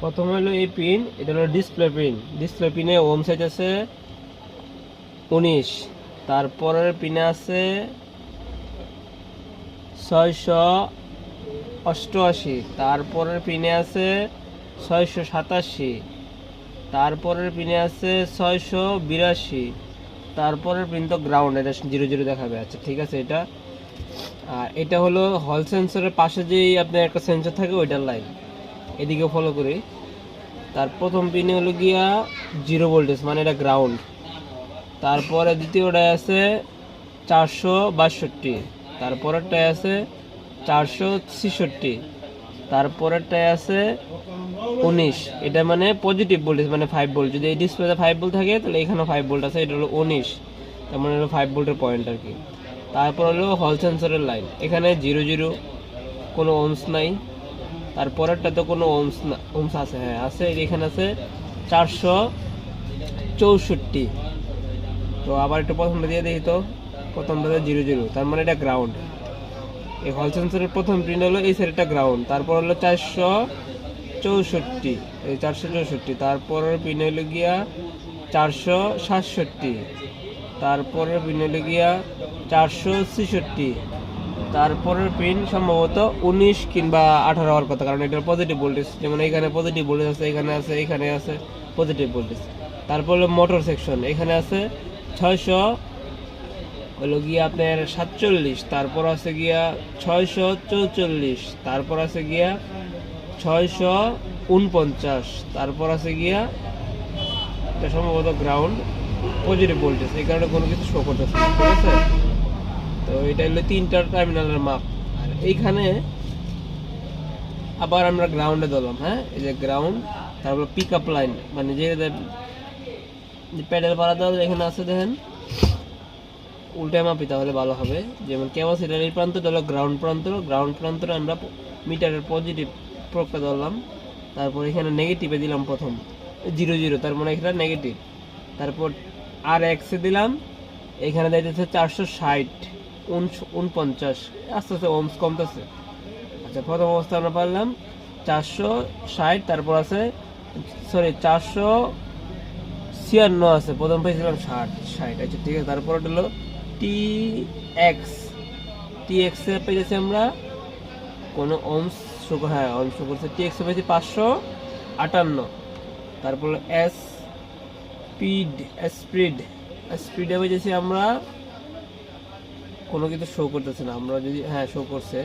প্রথম হলো এই পিন এটা হলো ডিসপ্লে পিন ডিসপ্লে পিনে ওম সাইজ আছে উনিশ। তারপরের পিনে আছে ছয়শো অষ্টআশি। তারপরের পিনে আছে ছয়শো সাতাশি। তারপরের পিনে আছে ছয়শো বিরাশি। তারপরের পিন তো গ্রাউন্ড এটা জিরো জিরো দেখাবে। আচ্ছা ঠিক আছে এটা। আর এটা হলো হল সেন্সরের পাশে যেই আপনার একটা সেন্সর থাকে, ওইটার লাইন এদিকে ফলো করি। তার প্রথম পিনে হলো গিয়া জিরো ভোল্টেজ মানে এটা গ্রাউন্ড তারপরে দ্বিতীয়টায় আছে চারশো বাষট্টি। তারপরেরটায় আছে চারশো ছেষট্টি। তারপরেরটায় আছে উনিশ। এটা মানে পজিটিভ ভোল্টেজ মানে ফাইভ ভোল্ট যদি এই ডিসপ্লেতে ফাইভ ভোল্ট থাকে, তাহলে এখানেও ফাইভ ভোল্ট আছে, এটা হলো উনিশ। তার মানে হলো ফাইভ ভোল্টের পয়েন্ট আর কি। তারপর হলো হল সেন্সরের লাইন এখানে জিরো জিরো কোনো ওমস নাই। তারপরেরটা তো কোনো ওমস না, ওমস আছে হ্যাঁ আছে, এখানে আছে চারশো চৌষট্টি। তো আবার একটু প্রথমটা দিয়ে দেখি তো প্রথমটাতে জিরো জিরো, তার মানে এটা গ্রাউন্ড এই হল সেন্সরের প্রথম প্রিন্ট হলো এই সাইডটা গ্রাউন্ড তারপর হলো চারশো চৌষট্টি, এই চারশো চৌষট্টি, তারপরের পিন হলো গিয়া চারশো সাতষট্টি, তারপরের পিন হলো গিয়া চারশো ছেষট্টি। তারপরের পিন সম্ভবত উনিশ কিংবা আঠারো হওয়ার কথা, কারণ এটার পজিটিভ ভোল্টেজ যেমন এখানে পজিটিভ ভোল্টেজ আছে, এখানে আছে এখানে আছে পজিটিভ ভোল্টেজ তারপর হলো মোটর সেকশন এখানে আছে ছয়শো, হলো গিয়া আপনার সাতচল্লিশ, তারপর আছে গিয়া ছয়শো চৌচল্লিশ, তারপর আছে গিয়া ছয়শো উনপঞ্চাশ, তারপর আছে গিয়া এটা সম্ভবত গ্রাউন্ড পজিটিভ ভোল্টেজ এই কারণে কোনো কিছু শো করতেছে ঠিক আছে? তো এটা হলো তিনটা টার্মিনালের মাপ আর এইখানে আবার আমরা গ্রাউন্ডে দিলাম হ্যাঁ? এই যে গ্রাউন্ড তারপর পিক আপ লাইন মানে যে প্যাডেল পাড়া দেওয়া এখানে আছে দেখেন। উল্টা মাপি তাহলে ভালো হবে। যেমন ক্যাপাসিটার এই প্রান্ত হলো গ্রাউন্ড প্রান্ত। গ্রাউন্ড প্রান্তরে আমরা মিটারের পজিটিভ প্রকার ধরলাম। তারপর এখানে নেগেটিভে দিলাম প্রথম। জিরো জিরো তার মানে এখানে নেগেটিভ তারপর আর এক্সে দিলাম। এখানে দিতেছে চারশো ষাট। উনপঞ্চাশ। আস্তে আস্তে ওমস কমতেছে। আচ্ছা প্রথম অবস্থা আমরা পারলাম। চারশো ষাট, তারপর আছে সরি চারশো ছিয়ান্ন আছে। প্রথম পেয়েছিলাম ষাট ষাট আচ্ছা ঠিক আছে, তারপর হলো টি এক্স টি এক্সে পেয়েছি আমরা কোনো অংশ হ্যাঁ অংশ করছে। টি এক্সে পেয়েছি পাঁচশো আটান্ন। তারপর এস স্পিড স্পিড স্পিডে পেয়েছি আমরা কোনো কিছু শো করতেছে না। আমরা যদি হ্যাঁ শো করছে